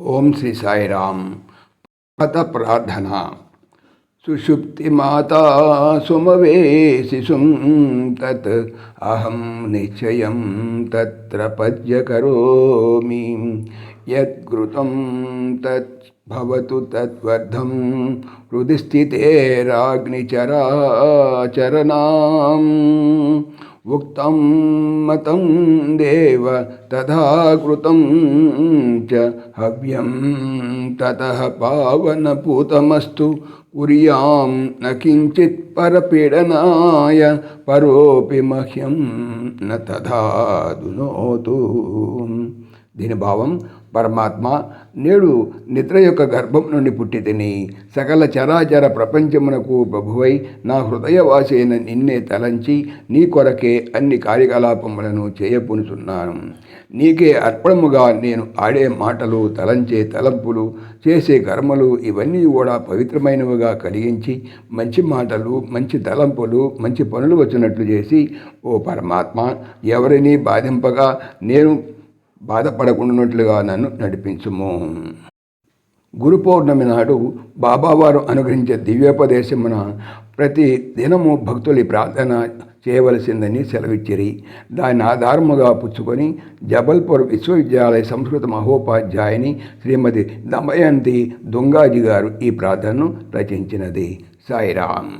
ఓం శ్రీ సాయిరామ్ పద ప్రార్థన సుషుప్తిమాతా సుమవేశిషుం తత్ అహం నిశ్చయం తత్ర పద్య కరోమి యత్కృతం తత్ భవతు తద్వర్ధం హృది స్థితేరాగ్నిచరాచరణాం ఉక్తం మతం దేవ తథా కృతం చ హవ్యం తతః పావనపూతమస్తు కుర్యాం న కించిత్ పరపీడనాయ పరోపి మహ్యం న తథా దునోతు దీని భావం పరమాత్మ నేడు నిద్ర యొక్క గర్భం నుండి పుట్టి తిని సకల చరాచర ప్రపంచమునకు ప్రభువై నా హృదయవాసైన అయిన నిన్నే తలంచి నీ కొరకే అన్ని కార్యకలాపములను చేయపునుచున్నాను. నీకే అర్పణముగా నేను ఆడే మాటలు తలంచే తలంపులు చేసే కర్మలు ఇవన్నీ కూడా పవిత్రమైనవిగా కలిగించి మంచి మాటలు మంచి తలంపులు మంచి పనులు వచ్చినట్లు చేసి ఓ పరమాత్మ ఎవరిని బాధింపగా నేను బాధపడకుండానట్లుగా నన్ను నడిపించుము. గురు పౌర్ణమి నాడు బాబావారు అనుగ్రహించే దివ్యోపదేశమున ప్రతి దినము భక్తులు ప్రార్థన చేయవలసిందని సెలవిచ్చిరి. దాని ఆధారముగా పుచ్చుకొని జబల్పూర్ విశ్వవిద్యాలయ సంస్కృత మహోపాధ్యాయుని శ్రీమతి దమయంతి దుంగాజీ గారు ఈ ప్రార్థనను రచించినది. సాయిరామ్.